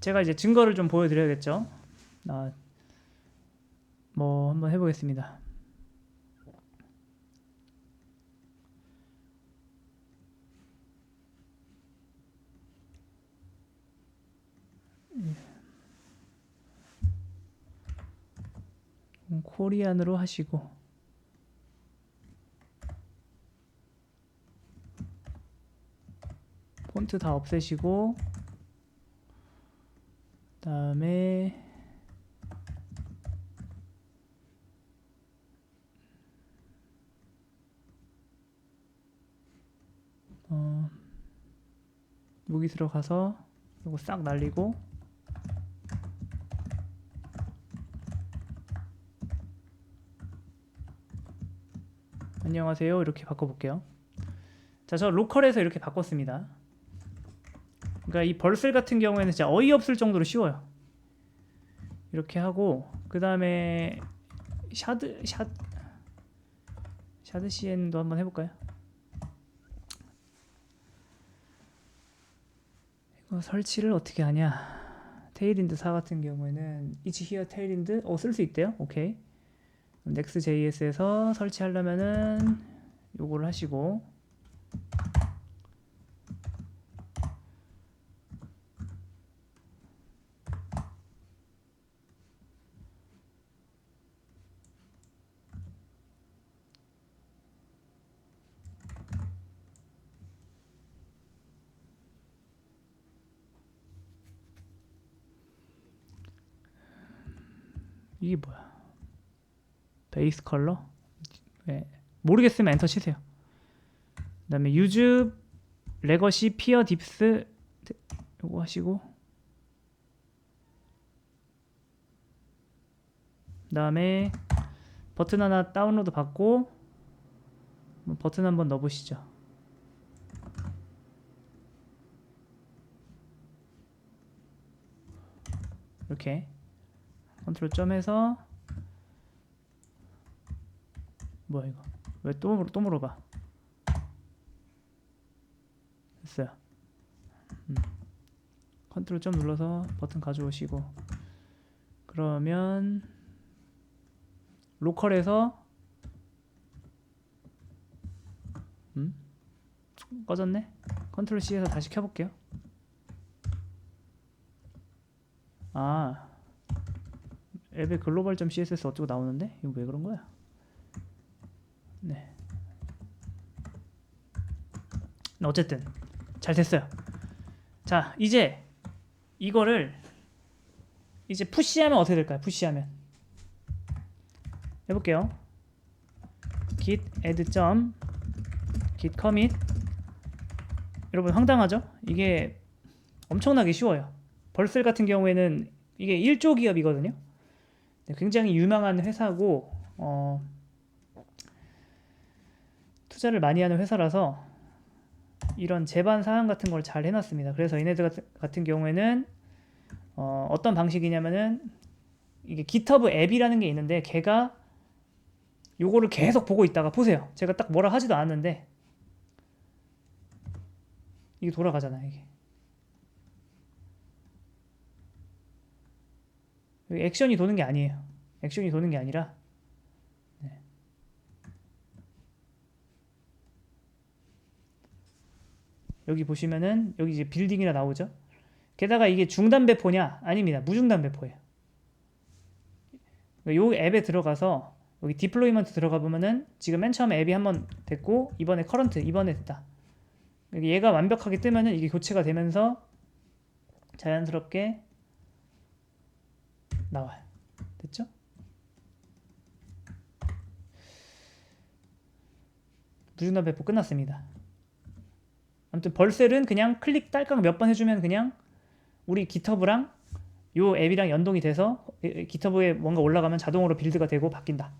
제가 이제 증거를 좀 보여드려야겠죠. 아, 뭐 한번 해보겠습니다. 음, 코리안으로 하시고 폰트 다 없애시고 그 다음에 어, 여기 들어가서 이거 싹 날리고 안녕하세요. 이렇게 바꿔볼게요. 자 저 로컬에서 이렇게 바꿨습니다. 그러니까 이 벌슬 같은 경우에는 진짜 어이없을 정도로 쉬워요 이렇게 하고 그 다음에 샤드 샤 샤드 CN도 한번 해볼까요? 이거 설치를 어떻게 하냐? 테일인드 4 같은 경우에는 히어 테일인드 어 쓸 수 있대요? 오케이. Next.js에서 설치하려면은 요거를 하시고 이게 뭐야? 베이스 컬러? 네. 모르겠으면 엔터 치세요. 그 다음에 유즈 레거시 피어 딥스 요거 하시고 그 다음에 버튼 하나 다운로드 받고 버튼 한번 넣어보시죠. 이렇게 컨트롤 점해서 뭐야 이거? 왜 또 또 물어봐. 됐어요. 음. 컨트롤 점 눌러서 버튼 가져오시고. 그러면 로컬에서 음? 꺼졌네? 컨트롤 C에서 다시 켜볼게요. 아 앱에 글로벌.css 어쩌고 나오는데 이거 왜 그런 거야? 네. 어쨌든 잘 됐어요. 자 이제 이거를 이제 푸시하면 어떻게 될까요? 푸시하면 해볼게요. git add 점 git commit 여러분 황당하죠? 이게 엄청나게 쉬워요. 벌슬 같은 경우에는 이게 1조 기업이거든요. 네, 굉장히 유명한 회사고 어, 투자를 많이 하는 회사라서 이런 제반 사항 같은 걸 잘 해놨습니다. 그래서 얘네들 같은, 같은 경우에는 어, 어떤 방식이냐면은 이게 GitHub 앱이라는 게 있는데 걔가 요거를 계속 보고 있다가 보세요. 제가 딱 뭐라 하지도 않았는데 이게 돌아가잖아요. 이게 여기 액션이 도는 게 아니에요. 액션이 도는 게 아니라 네. 여기 보시면은 여기 이제 빌딩이라 나오죠. 게다가 이게 중단 배포냐? 아닙니다. 무중단 배포예요. 요 앱에 들어가서 여기 디플로이먼트 들어가 보면은 지금 맨 처음에 앱이 한번 됐고 이번에 커런트 이번에 됐다. 얘가 완벽하게 뜨면은 이게 교체가 되면서 자연스럽게 나와요. 됐죠? 무중단 배포 끝났습니다. 아무튼 벌셀은 그냥 클릭 딸깍 몇 번 해주면 그냥 우리 기터브랑 요 앱이랑 연동이 돼서 기터브에 뭔가 올라가면 자동으로 빌드가 되고 바뀐다.